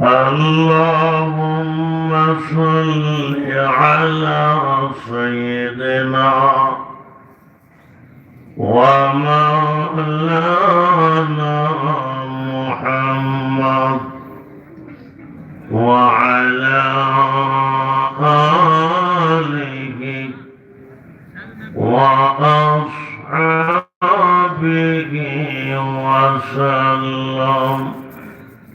اللهم صل على سيدنا ومولانا محمد وعلى آله وأصحابه وسلم.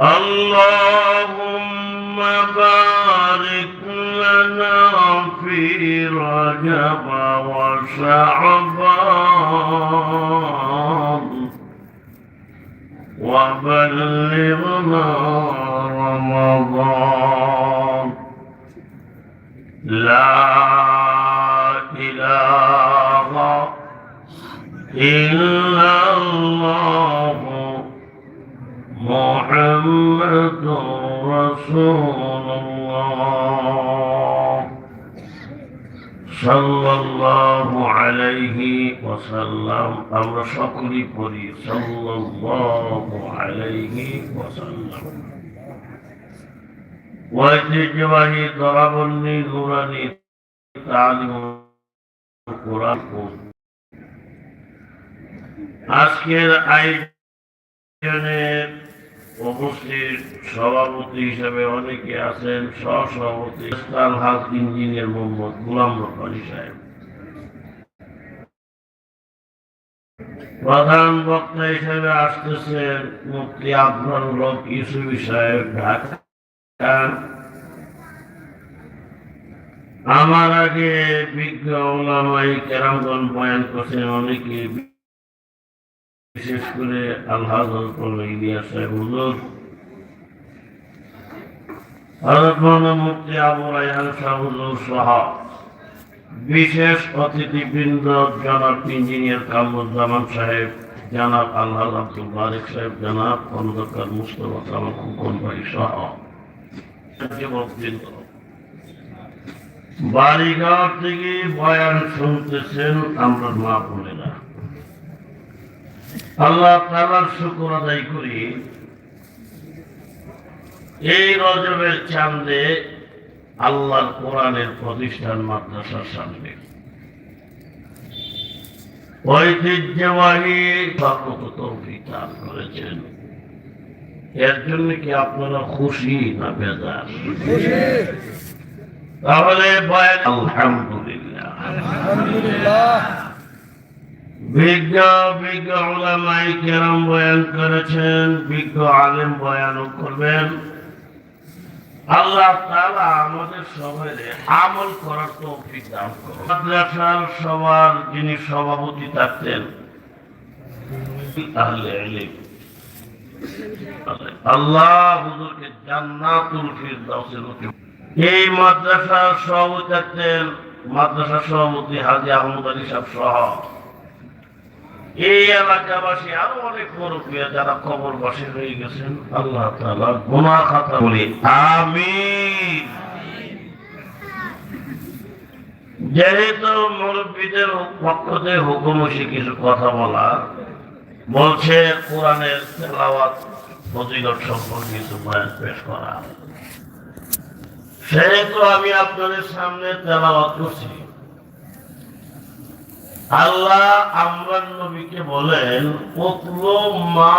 اللهم بارك لنا في رجب وشعبان وبلغنا رمضان. لا إله إلا رسول الله صلى الله عليه وسلم আমরা সকলেই পড়ি সাল্লাল্লাহু আলাইহি ওয়াসাল্লাম ঐতিহ্যবাহী দরাবন্দি নুরানি তালিম কোরআন আজকের আয়োজনের উপস্থিত সভাপতি হিসেবে অনেকে আছেন, সহসভাপতি ইঞ্জিনিয়ার মোহাম্মদ গুলাম সাহেব। প্রধান বক্তা হিসেবে আসতেছেন মুক্তি আফরানুল লোক ইউসুফি সাহেব, ঢাকা। আমার আগে বিজ্ঞ ওলামাই কেরামগণ বয়ান করছেন, অনেকে বিশেষ করে আল্লাহ সাহেব বিশেষ অতিথিবৃন্দ, জনাব ইঞ্জিনিয়ার কামরুজ্জামান সাহেব, জনাব আল্লাহ আব্দুল বারেক সাহেব, জনাব খন্দকার মুস্তফা কামাল খোকন ভাই সহ বাড়িঘর থেকে বয়ান শুনতেছেন আমরা মা বোনেরা। আল্লাহ তালার শুকুর আদায় করি। এই রজবের চান্দে আল্লাহর কোরআনের প্রতিষ্ঠান মাদ্রাসার সামনে। ঐতিহ্যবাহী সর্বত তৌফিক করেছেন। এর জন্য কি আপনারা খুশি না বেজার? তাহলে বয়ান আলহামদুলিল্লাহ। বিজ্ঞ বিজ্ঞ ওলামাই বয়ান করেছেন, বিজ্ঞ আলেম করবেন। আল্লাহ তাআলা আমাদের আমল করার মাদ্রাসার সবার যিনি সভাপতি থাকতেন ইলম। আল্লাহ হুজুরকে জান্নাতুল ফিরদাউসের এই মাদ্রাসার সভাপতি থাকতেন মাদ্রাসার সভাপতি হাজি আহমদ আলী সাহেব সহ। এই এলাকাবাসী আরও অনেক মুরব্বী যারা কবরবাসী হয়ে গেছেন, আল্লাহ তাআলা গুনাহ খাতা বলি, আমিন। যেহেতু মুরব্বীদের পক্ষ থেকে হুকুম কিছু কথা বলা বলছে কোরআনের তেলাওয়াত ফজিলত সম্পর্কে কিছু বয়ান পেশ করা। সেহেতু আমি আপনাদের সামনে তেলাওয়াত করছি। আল্লাহ আমরান নবীকে বলেন, উতলু মা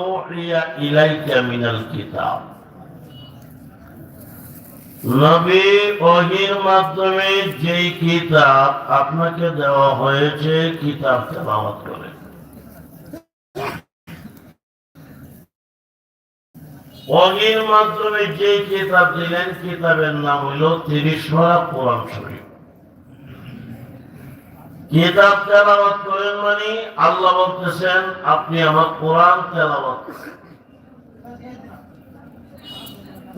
উহিয়া ইলাইকা মিনাল কিতাব। নবী ওহির মাধ্যমে যেই কিতাব আপনাকে দেওয়া হয়েছে, কিতাব তেলাওয়াত করে। ওহির মাধ্যমে যে কিতাব দিলেন, কিতাবের নাম হইল তিরিশ কোরআন শরীফ। কিতাব তেলাওয়াত করেন মানে আল্লাহ বলতেছেন, আপনি আমার কোরআন তেলাওয়াত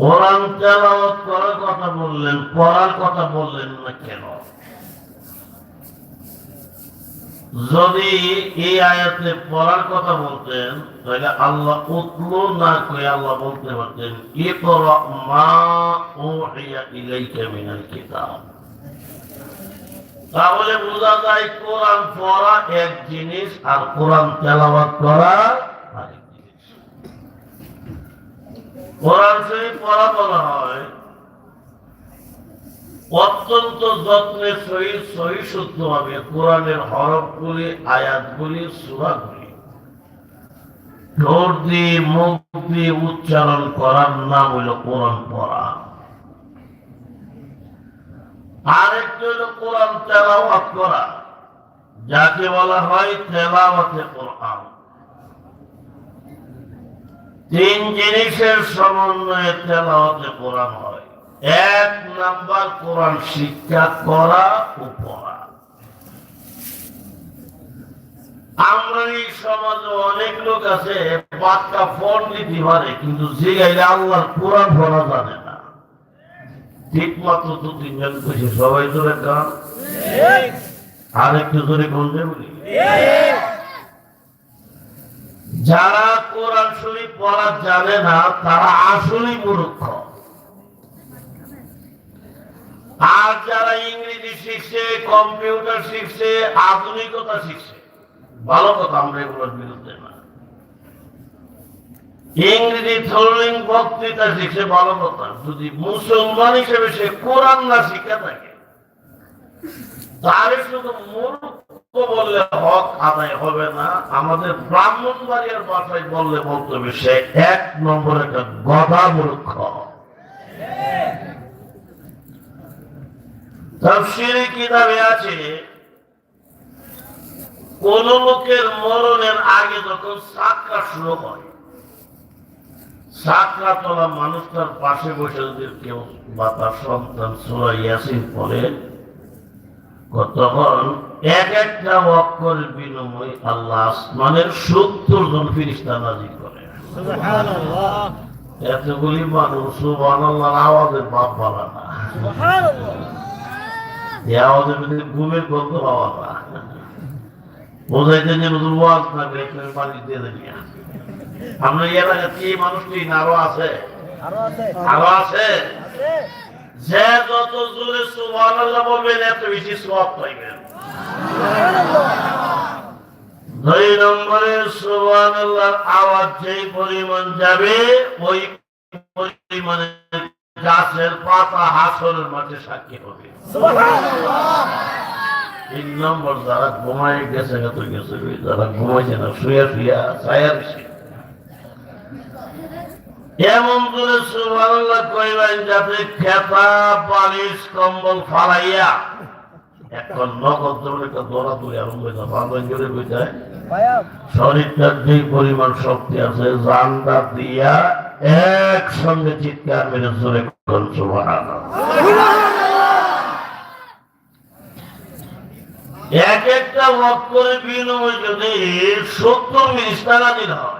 কোরআন তেলাওয়াত করার কথা বললেন, পড়ার কথা বললেন না কেন? যদি এই আয়াতে পড়ার কথা বলতেন, তাহলে আল্লাহ উতলু না করে আল্লাহ বলতে পারতেন, ইকরা মা উহিয়া ইলাইকা মিনাল কিতাব। তাহলে বোঝা যায় কোরআন পড়া এক জিনিস আর কোরআন তেলাওয়াত করা কোরআন শরীফ পড়া বলা হয়, অত্যন্ত যত্নের সহিত সহিষ্ণুত ভাবে কোরআনের হরফগুলি, আয়াতগুলি, সুরাগুলি ঠোঁট দিয়ে মুখ দিয়ে উচ্চারণ করার নাম হইল কোরআন পড়া। আরেকটি হইল কোরআন তেলাওয়াত করা, যাকে বলা হয় তেলাওয়াতে কোরআন। তিন জিনিসের সমন্বয়ে তেলাওয়াতে কোরআন হয়। এক নাম্বার কোরআন শিক্ষা করা ও পড়া। আমরা এই সমাজে অনেক লোক আছে বাচ্চা ফোন দিতে পারে, কিন্তু জিগাইলে আল্লাহর কোরআন পড়া জানে না। ঠিক মতো দু তিনজন কইছে সবাই জোরে গান আর একটু জোরে বলি? যারা কোরআন শরীফ পড়া জানে না, তারা আসলেই মূর্খ। আর যারা ইংরেজি শিখছে, কম্পিউটার শিখছে, আধুনিকতা শিখছে, ভালো কথা, আমরা এগুলোর বিরুদ্ধে না। ইংরেজি থ্রোলিং বক্তৃতা শিখছে ভালো কথা যদি মুসলমান হিসেবে সে কোরআন না শিখে থাকে, তাহলে শুধু মূর্খ বললে হক আদায় হবে না, আমাদের ব্রাহ্মণ বাড়ির বাসায় বললে বলতে হবে, সে এক নম্বর একটা গদা মূর্খ। তফসিলি কিতাবে আছে, কোন লোকের মরণের আগে যখন সাকরা শুরু হয় সাকরা তোলা মানুষ তার পাশে বসে যদি কেউ বা তার সন্তান সুরা ইয়াসিন পড়ে তখন এক একটা অক্ষর বিনিময় আল্লাহ আসমানের সত্তর জন ফিরিস্তা নাজির করে। এতগুলি মানুষ সুবহানাল্লাহর আওয়াজের বাপ বলা না। এই আওয়াজের মধ্যে ঘুমের গন্ধ পাওয়া না বোঝাইতে যে নতুন ওয়াজ করে পানি দিয়ে দেবি। আমরা এই এলাকার কি মানুষটি আরও আছে। আরও আছে। যে যত জোরে সুবহানাল্লাহ বলবেন এত বেশি সওয়াব পাইবেন। দুই নম্বরে সুবহানাল্লাহর আওয়াজ যেই পরিমাণ যাবে ওই পরিমাণে গাছের পাতা হাসরের মাঠে সাক্ষী হবে। তিন নম্বর যারা ঘুমায় গেছে গেছে যারা ঘুমাইছে না শুয়ে শুয়ে ছায়া এমন করে সুবহানাল্লাহ কইবেন যাতে খেতা বালিশ কম্বল ফালাইয়া এখন একটা আরম্ভ জোরে বুঝায় শরীরটার যে পরিমাণ শক্তি আছে জানটা দিয়া একসঙ্গে চিৎকার মেরে জোরে করুন সুবহানাল্লাহ। এক একটা মক্করের বিনিময় যদি সত্তর মিনিট টাকা দিন হয়।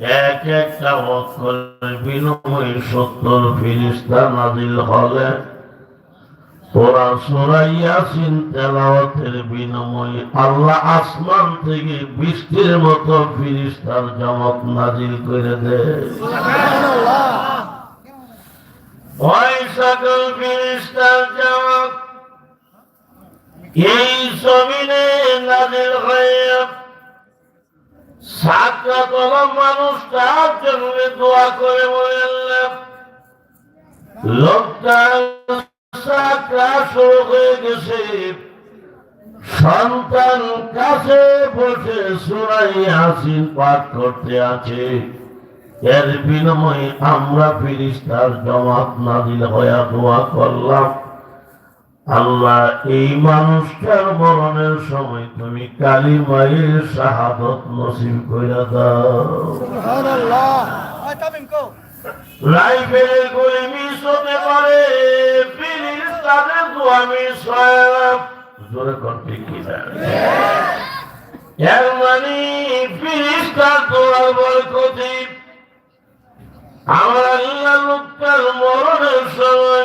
এক একটা অক্ষরের বিনিময়ে সত্তর ফিরিস্তা নাজিল হলে তোরা সুরাইয়াসিন তেলাওয়াতের বিনিময়ে আল্লাহ আসমান থেকে বৃষ্টির মতো ফিরিস্তার জমক নাজিল করে দেয় ওই সকল ফিরিস্তার জমক এই জমিনে নাজিল হয়ে সাতটা তোলা মানুষ তার জন্য দোয়া করে শুরু হয়ে গেছে। সন্তান কাছে বসে সুরাই হাসিন পাঠ করতে আছে। এর বিনিময়ে আমরা ফিরিস্তার জমাত না দিলে হইয়া দোয়া করলাম। আল্লাহ এই মানুষটার মরণের সময় তুমি কালী মায়ের শাহাদত নসিব করে দাও। সুবহানাল্লাহ। আয় তামিম কো। লাইফের করে মিস হতে পারে প্লিজ তাদের দোয়া মিস হয় জোরে করতে কি এর মানে তার বরকতে। আমার আল্লাহ লোকটার মরণের সময়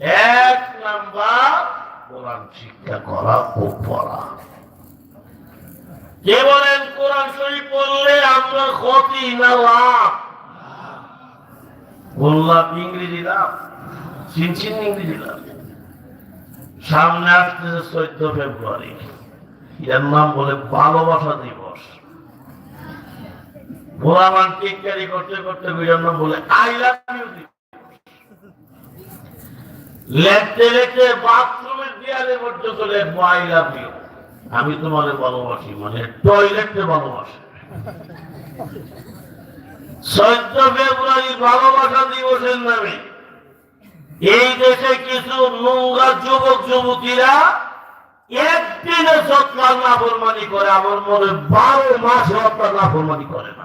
এক নাম্বার কোরআন শিক্ষা করা ও পড়া কে বলেন কোরআন শরীফ পড়লে আমরা ক্ষতি না লাভ? বললাম ইংরেজি লাভ চিনচিন ইংরেজি লাভ সামনে আসতেছে চোদ্দ ফেব্রুয়ারি, এর নাম বলে ভালোবাসা দিবস। ভোলামান টিকারি করতে করতে এর বলে আই লাভ ইউ লেখতে লেখতে বাথরুমের দেয়ালে পর্যন্ত লেখবো আই লাভ ইউ আমি তোমাকে ভালোবাসি মানে টয়লেটে ভালোবাসি। চোদ্দ ফেব্রুয়ারি ভালোবাসা দিবসের নামে এই দেশে কিছু নোংরা যুবক, যুবতীরা একদিনে সৎকার নাফরমানি করে, আমার মনে বারো মাসে আপনার নাফরমানি করে না।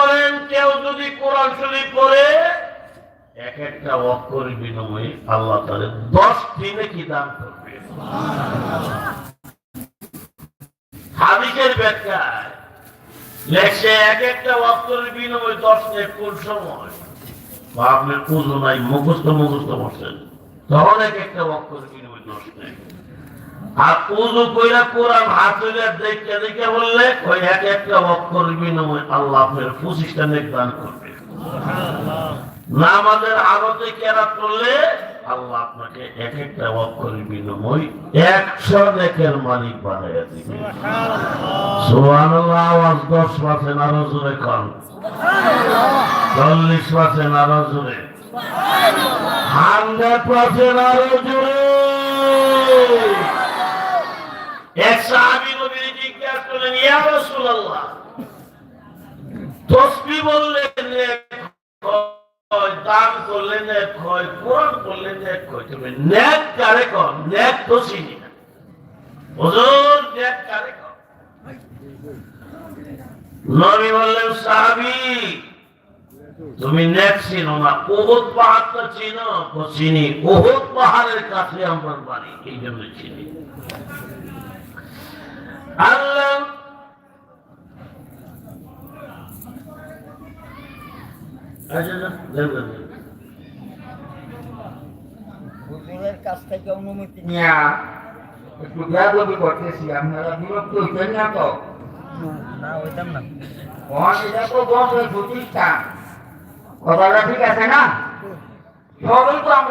কোরআন শরীফ পড়ে এক একটা অক্ষরের বিনিময়ে আল্লাহ দশ দিনে করবে? হাদিসের এক একটা অক্ষরের বিনিময়ে দশ কোন সময়? বা আপনার পুজো নাই, মুখস্থ মুখস্থ বসেন তখন এক একটা অক্ষরের বিনিময়ে দশ আর উজু কইরা কোরআন দেখে দেখে বললে, ওই এক একটা অক্ষর বিনিময় আল্লাহ আপনার পঁচিশটা নেক দান করবে। নামাজের আলোতে কেরা করলে আল্লাহ আপনাকে এক একটা অক্ষর বিনিময় একশো নেকের মালিক বানাইয়া দিবে। সুবহানাল্লাহ। আওয়াজ দশ পার্সেন্ট আরও জোরে কন। চল্লিশ পার্সেন্ট আরও জোরে। হান্ড্রেড পার্সেন্ট আরও জোরে। এক সাহাবী নবীর জিজ্ঞাসা করলেন ইয়া রাসূলুল্লাহ তসবি বললেন দান হয় কোরআন হয় তুমি কারে তো চিনি না। হুজুর কারে নবী বললেন, সাহাবী, তুমি ন্যাক চিনো না ওহুদ পাহাড়টা চিনো, তো চিনি। ওহুদ পাহাড়ের কাছে আমার বাড়ি এই জন্য চিনি। আল্লাহ আচ্ছা, আচ্ছা, দেন, দেন, দেন। হুজুরের কাছ থেকে অনুমতি নিয়ে। একটু বেয়াদবি করতেছি আপনারা বিরক্ত হচ্ছেন না তো? না এটা তো বন্ধ প্রতিষ্ঠান। কথাটা ঠিক আছে না? সবই তো আমরা